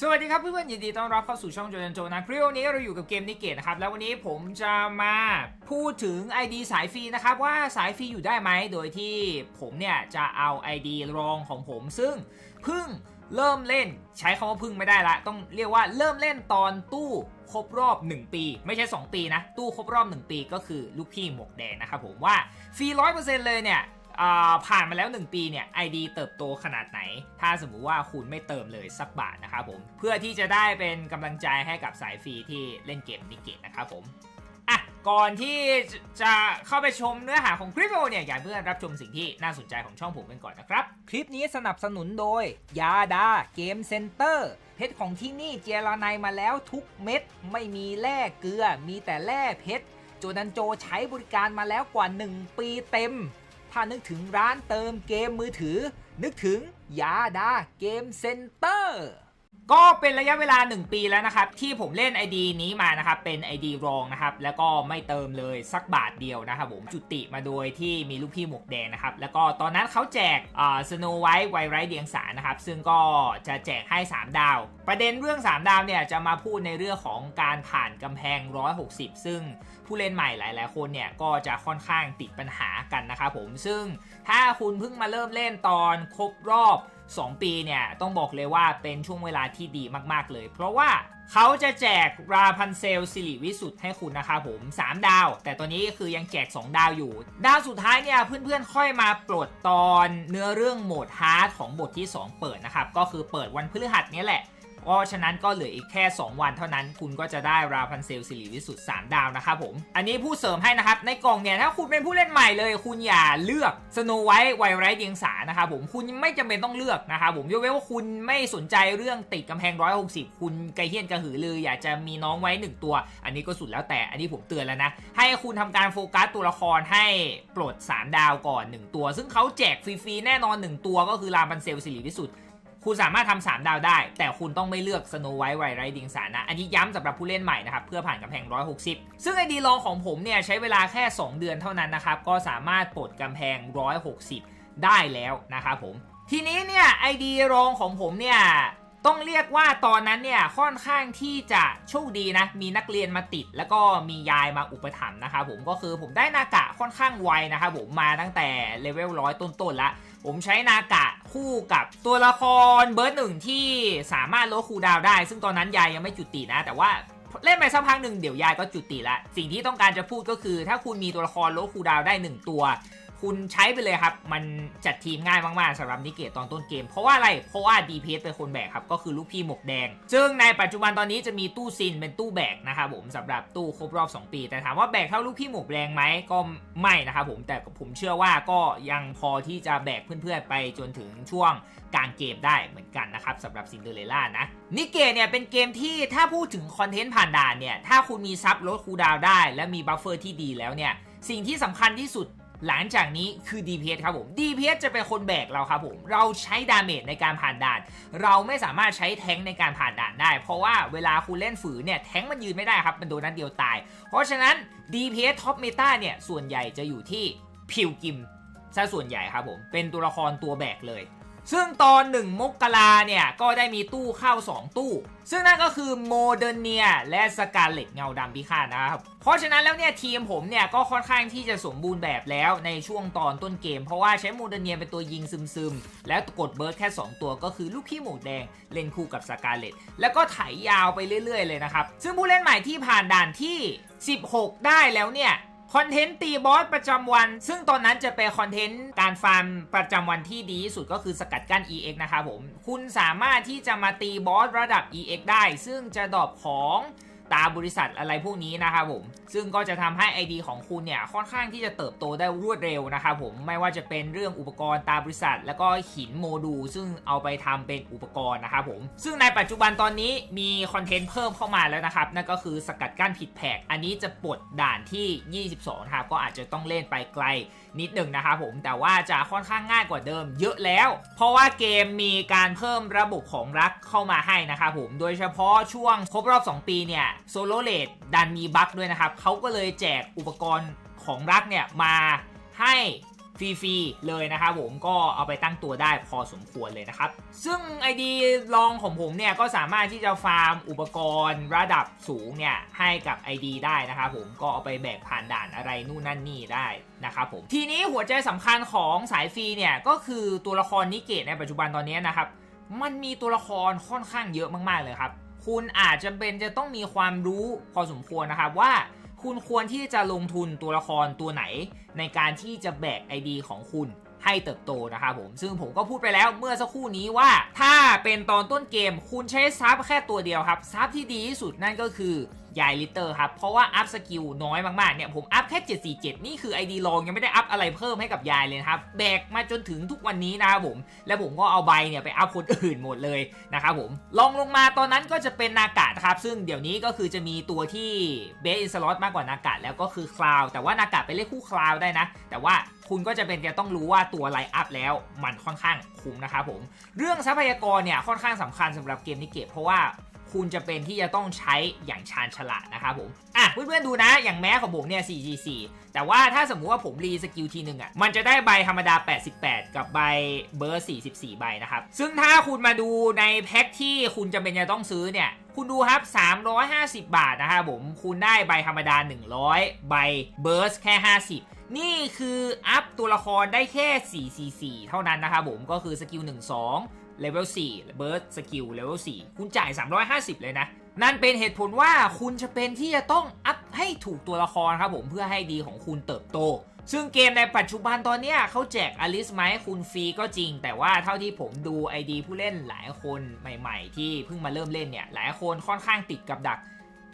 สวัสดีครับเพื่อนๆยินดีต้อนรับเข้าสู่ช่องโจนโจนะคริวันนี้เราอยู่กับเกมนิเกตนะครับ แล้ววันนี้ผมจะมาพูดถึง ID สายฟรีนะครับว่าสายฟรีอยู่ได้ไหมโดยที่ผมเนี่ยจะเอา ID รองของผม ซึ่งเพิ่งเริ่มเล่นใช้คำว่าเพิ่งไม่ได้ละ ต้องเรียกว่าเริ่มเล่นตอนตู้ครบรอบ 1 ปี ไม่ใช่ 2 ปีนะ ตู้ครบรอบ 1 ปีก็คือลูกพี่หมวกแดงนะครับผมว่าฟรีร้อยเปอร์เซ็นต์เลยเนี่ย ผ่านมาแล้ว 1 ปีเนี่ย ID เติบโตขนาดไหน ถ้าสมมุติว่าคุณไม่เติมเลยสักบาทนะครับผม เพื่อที่จะได้เป็นกำลังใจให้กับสายฟรีที่เล่นเกมนิเกตนะครับผมอะก่อนที่จะเข้าไปชมเนื้อหาของคลิปวิดีโอเนี่ยอยากเพื่อนรับชมสิ่งที่น่าสนใจของช่องผมกันก่อนนะครับ คลิปนี้สนับสนุนโดย ยาดาเกมเซ็นเตอร์เพชรของที่นี่เจรานายมาแล้วทุกเม็ด ไม่มีแร่เกลือมีแต่แร่เพชรโจดันโจใช้บริการมาแล้วกว่า 1 ปีเต็ม ถ้านึกถึงร้านเติมเกมมือถือ นึกถึงยาดาเกมเซ็นเตอร์ก็เป็นระยะเวลา 1 ปีแล้วนะครับ ที่ผมเล่น ID นี้มานะครับ เป็น ID รองนะครับ แล้วก็ไม่เติมเลยสักบาทเดียวนะครับผมจุติมาโดยที่มีลูกพี่หมวกแดงนะครับ แล้วก็ตอนนั้นเขาแจกสโนไวท์ไวไรเดียงสานะครับ ซึ่งก็จะแจกให้ 3 ดาว ประเด็นเรื่อง 3 ดาวเนี่ย จะมาพูดในเรื่องของการผ่านกำแพง 160 ซึ่ง ผู้เล่นใหม่หลาย ๆ คนเนี่ยก็จะค่อนข้างติดปัญหากันนะครับผมซึ่งถ้าคุณเพิ่งมาเริ่มเล่นตอนครบรอบ 2 ปีเนี่ยต้องบอกเลยว่าเป็นช่วงเวลาที่ดีมาก ๆ เลย เพราะว่าเขาจะแจกราพันเซลสิริวิสุทธ์ให้คุณนะครับผม 3 ดาว แต่ตัวนี้คือยังแจก 2 ดาวอยู่ ดาวสุดท้ายเนี่ยเพื่อนๆค่อยมาปลดตอนเนื้อเรื่องโหมดฮาร์ดของบทที่ 2 เปิดนะครับ ก็คือเปิดวันพฤหัสเนี้ยแหละ เพราะฉะนั้นก็เหลืออีกแค่ 2 วันเท่านั้นคุณก็จะได้ราพันเซลสิริวิสุทธ์3ดาวนะครับผม อันนี้ผู้เสริมให้นะครับ ในกล่องเนี่ยถ้าคุณเป็นผู้เล่นใหม่เลย คุณอย่าเลือกสโนไวท์ไวไรเดียงสานะครับผมคุณไม่จำเป็นต้องเลือกนะครับผมยกเว้นว่าคุณไม่สนใจเรื่องติดกำแพง 160 คุณไกระเฮียนกระหือรืออยากจะมีน้องไว้ 1 ตัว อันนี้ก็สุดแล้วแต่อันนี้ผมเตือนแล้วนะให้คุณทำการโฟกัสตัวละครให้ปลด 3 ดาวก่อน 1 ตัว ซึ่งเขาแจกฟรีๆแน่นอน 1 ตัวก็คือราพันเซลสิริวิสุทธ์ คุณสามารถทำ3ดาวได้ แต่คุณต้องไม่เลือกสโนไวท์ไวไรดิงสานะ อันนี้ย้ำสำหรับผู้เล่นใหม่นะครับ เพื่อผ่านกำแพง 160 ซึ่งไอดีลองของผมเนี่ยใช้เวลาแค่ 2 เดือนเท่านั้นนะครับ ก็สามารถปลดกำแพง 160 ได้แล้วนะครับผม ทีนี้เนี่ยไอดีรองของผมเนี่ย ต้องเรียกว่าตอนนั้นเนี่ยค่อนข้างที่จะโชคดีนะ มีนักเรียนมาติด แล้วก็มียายมาอุปถัมภ์นะครับผมก็คือผมได้นากะค่อนข้างไวนะครับผมมาตั้งแต่เลเวลร้อยต้นๆละผมใช้นากะคู่กับตัวละครเบิร์หนึ่งที่สามารถลดคูดาวได้ ซึ่งตอนนั้นยายยังไม่จุตินะ แต่ว่าเล่นไปสักพักหนึ่งเดี๋ยวยายก็จุติละ สิ่งที่ต้องการจะพูดก็คือ ถ้าคุณมีตัวละครลดคูดาวได้ 1 ตัว คุณใช้ไปเลยครับ มันจัดทีมง่ายมาก ๆสำหรับนิเกตตอนต้นเกม เพราะว่าอะไร เพราะว่า DPS เป็นคนแบกครับ ก็คือลูกพี่หมวกแดง ซึ่งในปัจจุบันตอนนี้จะมีตู้ซินเป็นตู้แบกนะครับผมสำหรับตู้ครบรอบ 2 ปี แต่ถามว่าแบกเท่าลูกพี่หมวกแดงไหมก็ไม่นะครับผมแต่ผมเชื่อว่าก็ยังพอที่จะแบกเพื่อนๆไปจนถึงช่วงกลางเกมได้เหมือนกันนะครับสำหรับซินเดอเรลล่านะนิเกตเนี่ยเป็นเกมที่ถ้าพูดถึงคอนเทนต์ผ่านด่านเนี่ยถ้าคุณมีซับลดคูดาวได้ และมีบัฟเฟอร์ที่ดีแล้วเนี่ยสิ่งที่สำคัญที่สุด หลังจากนี้คือ DPS ครับผม DPS จะเป็นคนแบกเราครับผม เราใช้ดาเมจในการผ่านด่าน เราไม่สามารถใช้แท้งในการผ่านด่านได้ เพราะว่าเวลาคุณเล่นฝืนเนี่ยแท้งมันยืนไม่ได้ครับ มันโดนนัดเดียวตาย เพราะฉะนั้น DPS ท็อปเมตาเนี่ยส่วนใหญ่จะอยู่ที่พิวกิมซะส่วนใหญ่ครับผม เป็นตัวละครตัวแบกเลย ซึ่งตอนหนึ่งมกราเนี่ย ก็ได้มีตู้เข้า 2 ตู้ ซึ่งนั่นก็คือโมเดเนียและสกาเลตเงาดำพิฆาตนะครับ เพราะฉะนั้นแล้วเนี่ย ทีมผมเนี่ย ก็ค่อนข้างที่จะสมบูรณ์แบบแล้วในช่วงตอนต้นเกม เพราะว่าใช้โมเดเนียเป็นตัวยิงซึมๆ แล้วกดเบิร์ดแค่ 2 ตัวก็คือลูกพี่หมูแดงเล่นคู่กับสกาเลตแล้วก็ไถยาวไปเรื่อย ๆ เลยนะครับซึ่งผู้เล่นใหม่ที่ผ่านด่านที่ 16 ได้แล้วเนี่ย คอนเทนต์ตีบอสประจำวัน ซึ่งตอนนั้นจะเป็นคอนเทนต์การฟาร์มประจำวันที่ดีที่สุดก็คือสกัดกั้น EX นะครับผม คุณสามารถที่จะมาตีบอสระดับ EX ได้ ซึ่งจะดรอปของ ตามบริษัทอะไรพวกนี้นะครับผม ซึ่งก็จะทำให้ ID ของคุณเนี่ยค่อนข้างที่จะเติบโตได้รวดเร็วนะครับผม ไม่ว่าจะเป็นเรื่องอุปกรณ์ตามบริษัท แล้วก็หินโมดูลซึ่งเอาไปทำเป็นอุปกรณ์นะครับผม ซึ่งในปัจจุบันตอนนี้มีคอนเทนต์เพิ่มเข้ามาแล้วนะครับ นั่นก็คือสกัดกั้นผิดแผก อันนี้จะปลดด่านที่ 22นะครับก็อาจจะต้องเล่นไปไกล นิดหนึ่งนะครับผมแต่ว่าจะค่อนข้างง่ายกว่าเดิมเยอะแล้ว เพราะว่าเกมมีการเพิ่มระบบของรักเข้ามาให้นะครับผมโดยเฉพาะช่วงครบรอบ 2 ปีเนี่ยโซโลเลดดันมีบั๊กด้วยนะครับเขาก็เลยแจกอุปกรณ์ของรักเนี่ยมาให้ ฟรีๆเลยนะครับผมก็เอาไปตั้งตัวได้พอสมควรเลยนะครับ ซึ่ง ID ลองของผมเนี่ยก็สามารถที่จะฟาร์มอุปกรณ์ระดับสูงเนี่ยให้กับ ID ได้นะครับผมก็เอาไปแบกผ่านด่านอะไรนู่นนั่นนี่ได้นะครับผมทีนี้หัวใจสำคัญของสายฟรีเนี่ยก็คือตัวละครนิเกตในปัจจุบันตอนนี้นะครับมันมีตัวละครค่อนข้างเยอะมากๆเลยครับ คุณอาจจะเป็นจะต้องมีความรู้พอสมควรนะครับว่า คุณควรที่จะลงทุนตัวละครตัวไหน ในการที่จะแบก ID ของคุณให้เติบโตนะครับผม ซึ่งผมก็พูดไปแล้วเมื่อสักครู่นี้ว่า ถ้าเป็นตอนต้นเกมคุณใช้ซับแค่ตัวเดียวครับซับที่ดีที่สุดนั่นก็คือ ยายลิตเตอร์ครับ เพราะว่าอัพสกิลน้อยมากๆ เนี่ย ผมอัพแค่ 747 นี่คือ ID ลองยังไม่ได้อัพอะไรเพิ่มให้กับยายเลยครับ แบกมาจนถึงทุกวันนี้นะครับผม และผมก็เอาใบเนี่ยไปอัพคนอื่นหมดเลยนะครับผมลองลงมาตอนนั้นก็จะเป็นนากะครับ ซึ่งเดี๋ยวนี้ก็คือจะมีตัวที่เบสอินสล็อตมากกว่านากะแล้วก็คือคลาวแต่ว่านากะไปเล่นคู่คลาวได้นะ แต่ว่าคุณก็จะเป็นจะต้องรู้ว่าตัวไลอัพแล้วมันค่อนข้างคุ้มนะครับผม เรื่องทรัพยากรเนี่ยค่อนข้างสำคัญสำหรับเกมนี้เก็บเพราะว่า คุณจะเป็นที่จะต้องใช้อย่างชาญฉลาดนะครับผมอะเพื่อนๆดูนะอย่างแม้ของผมเนี่ย 4G4 แต่ว่าถ้าสมมุติว่าผมรีสกิลทีหนึ่งอะมันจะได้ใบธรรมดา 88 กับใบเบอร์ 44 ใบนะครับ ซึ่งถ้าคุณมาดูในแพ็คที่คุณจำเป็นจะต้องซื้อเนี่ย คุณดูครับ 350 บาทนะครับผม คุณได้ใบธรรมดา 100 ใบเบอร์สแค่ 50 นี่คืออัพตัวละครได้แค่ 444 เท่านั้นนะครับผมก็คือสกิล 1 2 เลเวล4เบิร์ดสกิลเลเวล4คุณจ่าย 350 เลยนะ นั่นเป็นเหตุผลว่าคุณจะเป็นที่จะต้องอัพให้ถูกตัวละครครับผมเพื่อให้ดีของคุณเติบโต ซึ่งเกมในปัจจุบันตอนนี้เขาแจกอลิสไหมให้คุณฟรีก็จริง แต่ว่าเท่าที่ผมดู ID ผู้เล่นหลายคนใหม่ ๆ ที่เพิ่งมาเริ่มเล่นเนี่ยหลายคนค่อนข้างติดกับดัก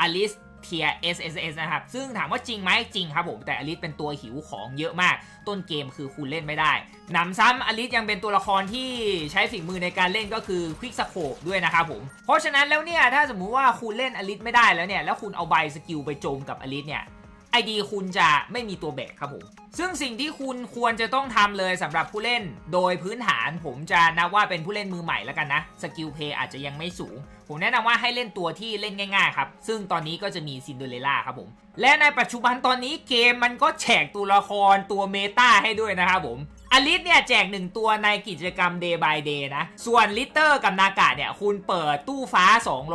อลิส เทีย SSS นะครับ ซึ่งถามว่าจริงไหมจริงครับผม แต่อลิสเป็นตัวหิวของเยอะมาก ต้นเกมคือคุณเล่นไม่ได้หนำซ้ำอลิสยังเป็นตัวละครที่ใช้ฝีมือในการเล่นก็คือควิกสโคปด้วยนะครับผม เพราะฉะนั้นแล้วเนี่ย ถ้าสมมุติว่าคุณเล่นอลิสไม่ได้แล้วเนี่ย แล้วคุณเอาใบสกิลไปโจมกับอลิสเนี่ย ไอดีคุณจะไม่มีตัวแบกครับผม ซึ่งสิ่งที่คุณควรจะต้องทำเลยสำหรับผู้เล่น โดยพื้นฐานผมจะนับว่าเป็นผู้เล่นมือใหม่แล้วกันนะ สกิลเพย์อาจจะยังไม่สูง ผมแนะนำว่าให้เล่นตัวที่เล่นง่ายๆครับ ซึ่งตอนนี้ก็จะมีซินเดอเรลล่าครับผม และในปัจจุบันตอนนี้เกมมันก็แจกตัวละครตัวเมตาให้ด้วยนะครับผม อลิสเนี่ยแจก 1 ตัวในกิจกรรม Day by Day นะ ส่วนลิตเตอร์กับนากะเนี่ยคุณเปิดตู้ฟ้า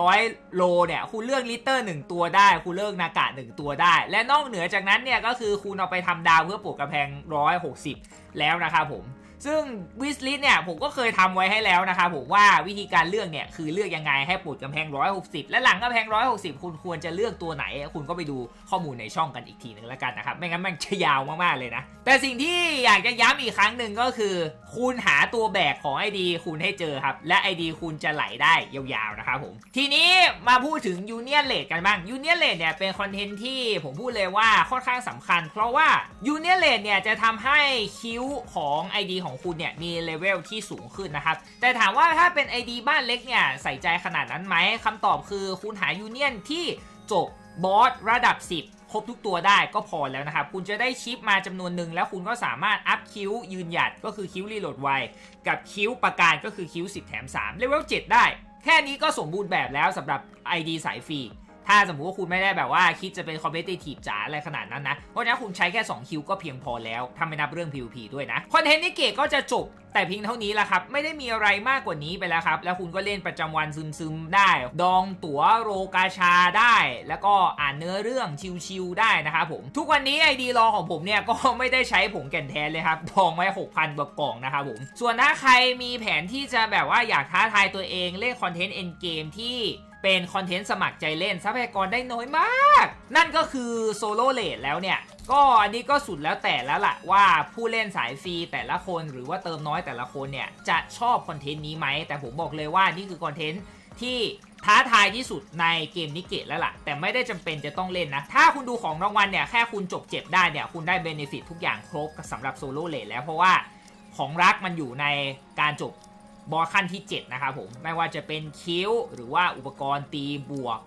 200 โลเนี่ยคุณเลือกลิตเตอร์ 1 ตัวได้ คุณเลือกนากะ1ตัวได้ และนอกเหนือจากนั้นเนี่ยก็คือคุณเอาไปทำดาวเพื่อปลูกกระแพง 160 แล้วนะครับผมซึ่งวิสลิสเนี่ยผมก็เคยทำไว้ให้แล้วนะครับผมว่าวิธีการเลือกเนี่ยคือเลือกยังไงให้ปลดกำแพง 160 และหลังกำแพง 160 คุณควรจะเลือกตัวไหน คุณก็ไปดูข้อมูลในช่องกันอีกทีหนึ่งแล้วกันนะครับ ไม่งั้นมันจะยาวมากๆเลยนะ แต่สิ่งที่อยากจะย้ำอีกครั้งหนึ่งก็คือ คุณหาตัวแบกของ ID คุณให้เจอครับ และ ID คุณจะไหลได้ยาวๆนะครับผม ทีนี้มาพูดถึง Union Rate กันบ้าง Union Rate เนี่ยเป็นคอนเทนต์ที่ผมพูดเลยว่าค่อนข้างสำคัญ เพราะว่า Union Rate เนี่ยจะทำให้คิวของ ID ของคุณเนี่ยมีเลเวลที่สูงขึ้นนะครับ แต่ถามว่าถ้าเป็น ID บ้านเล็กเนี่ยใส่ใจขนาดนั้นไหมคำตอบคือคุณหา Union ที่จบบอสระดับ 10 ครบทุกตัวได้ก็พอแล้วนะครับ คุณจะได้ชิปมาจำนวนหนึ่งแล้วคุณก็สามารถอัพคิวยืนหยัดก็คือคิวรีโหลดไว กับคิวประการก็คือคิว10 แถม3เลเวล7ได้ แค่นี้ก็สมบูรณ์แบบแล้วสำหรับ ID สายฟรี ถ้าสมมุติว่าคุณไม่ได้แบบว่าคิดจะเป็นคอมเพลตีฟจ๋าอะไรขนาดนั้นนะ เพราะฉะนั้นคุณใช้แค่ 2 คิวก็เพียงพอแล้วถ้าไม่นับเรื่อง PVP ด้วยนะ คอนเทนต์นี้เกตก็จะจบแต่เพียงเท่านี้แหละครับ ไม่ได้มีอะไรมากกว่านี้ไปแล้วครับ แล้วคุณก็เล่นประจำวันซึมๆได้ ดองตั๋วโรกาชาได้ แล้วก็อ่านเนื้อเรื่องชิวๆได้นะครับผม ทุกวันนี้ไอดีรอของผมเนี่ยก็ไม่ได้ใช้ผงแก่นแท้เลยครับดองไว้ 6,000กว่ากล่องนะครับผม ส่วนถ้าใครมีแผนที่จะแบบว่าอยากท้าทายตัวเองเล่นคอนเทนต์เอ็นเกมที่ เป็นคอนเทนต์สมัครใจเล่นทรัพยากรได้น้อยมาก นั่นก็คือโซโล่เลดแล้วเนี่ย ก็อันนี้ก็สุดแล้วแต่แล้วล่ะว่าผู้เล่นสายฟรีแต่ละคนหรือว่าเติมน้อยแต่ละคนเนี่ย จะชอบคอนเทนต์นี้ไหม แต่ผมบอกเลยว่านี่คือคอนเทนต์ที่ท้าทายที่สุดในเกมนิเกตแล้วล่ะ แต่ไม่ได้จำเป็นจะต้องเล่นนะ ถ้าคุณดูของรางวัลเนี่ย แค่คุณจบเจ็บได้เนี่ย คุณได้เบนฟิตทุกอย่างครบสำหรับโซโล่เลดแล้วเพราะว่าของรักมันอยู่ในการจบ บอสขั้นที่ 7 นะครับผม ไม่ว่าจะเป็นคิ้ว หรือว่าอุปกรณ์ตีบวก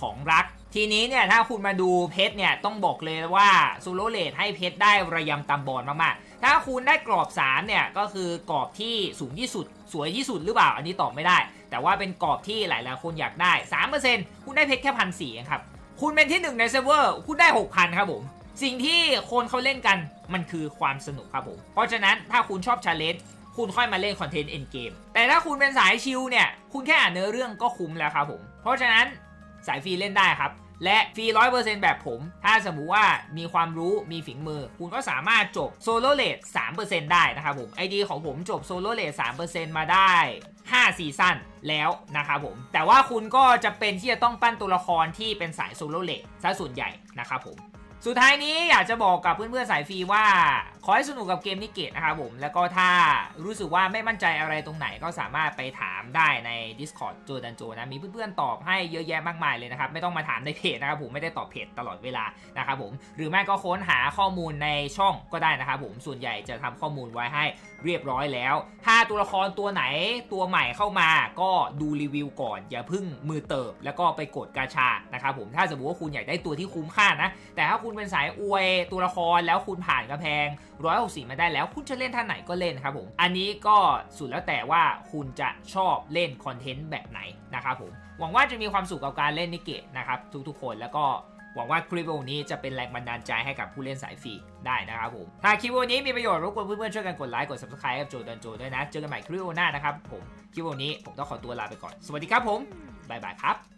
ของรัก ทีนี้เนี่ยถ้าคุณมาดูเพชรเนี่ยต้องบอกเลยว่าซูโรเลตให้เพชรได้ระยำตามบอลมากๆ ถ้าคุณได้กรอบ3เนี่ยก็คือกรอบที่สูงที่สุด สวยที่สุดหรือเปล่า อันนี้ตอบไม่ได้ แต่ว่าเป็นกรอบที่หลายๆคนอยากได้ 3%คุณได้เพชรแค่พันสี่ครับคุณเป็นที่หนึ่งในเซิร์ฟเวอร์คุณได้ 6,000 ครับผม สิ่งที่คนเขาเล่นกันมันคือความสนุกครับผม เพราะฉะนั้นถ้าคุณชอบชาเลนจ์ คุณค่อยมาเล่นคอนเทนต์เอ็นเกมแต่ถ้าคุณเป็นสายชิลเนี่ย คุณแค่อ่านเนื้อเรื่องก็คุ้มแล้วครับผม เพราะฉะนั้นสายฟรีเล่นได้ครับและฟรีร้อยเปอร์เซ็นต์แบบผม ถ้าสมมุติว่ามีความรู้มีฝีมือ คุณก็สามารถจบโซโล่เลท3%ได้นะครับผมไอดีของผมจบโซโลเลท3%มเปอร์เซ็นต์มาได้5ซีซั่นแล้วนะครับผม แต่ว่าคุณก็จะเป็นที่จะต้องปั้นตัวละครที่เป็นสายโซโลเลทซะส่วนใหญ่นะครับผม สุดท้ายนี้อยากจะบอกกับเพื่อนๆสายฟรีว่า อให้สนุกกับเกมนิเกตนะครับผม แล้วก็ถ้ารู้สึกว่าไม่มั่นใจอะไรตรงไหนก็สามารถไปถามได้ใน Discord โจดันโจนะ มีเพื่อนๆตอบให้เยอะแยะมากมายเลยนะครับ ไม่ต้องมาถามในเพจนะครับผม ไม่ได้ตอบเพจตลอดเวลานะครับผม หรือไม่ก็ค้นหาข้อมูลในช่องก็ได้นะครับผม ส่วนใหญ่จะทำข้อมูลไว้ให้เรียบร้อยแล้ว ถ้าตัวละครตัวไหนตัวใหม่เข้ามาก็ดูรีวิวก่อน อย่าพึ่งมือเติบ แล้วก็ไปกดกาชานะครับผม ถ้าสมมติว่าคุณอยากได้ตัวที่คุ้มค่านะ แต่ถ้าคุณเป็นสายอวยตัวละครแล้วคุณผ่านกระแพง160มาได้แล้ว คุณจะเล่นท่านไหนก็เล่นครับผม อันนี้ก็สุดแล้วแต่ว่าคุณจะชอบเล่นคอนเทนต์แบบไหนนะครับผม หวังว่าจะมีความสุขกับการเล่นนิเกะนะครับทุกๆคนแล้วก็หวังว่าคลิปวิดีโอนี้จะเป็นแรงบันดาลใจให้กับผู้เล่นสายฟรีได้นะครับผม ถ้าคลิปวิดีโอนี้มีประโยชน์รบกวนเพื่อนๆช่วยกันกดไลค์กด subscribe กับโจดันโจด้วยนะ เจอกันใหม่คลิปวิดีโอหน้านะครับผม คลิปวิดีโอนี้ผมต้องขอตัวลาไปก่อน สวัสดีครับผม บ๊ายบายครับ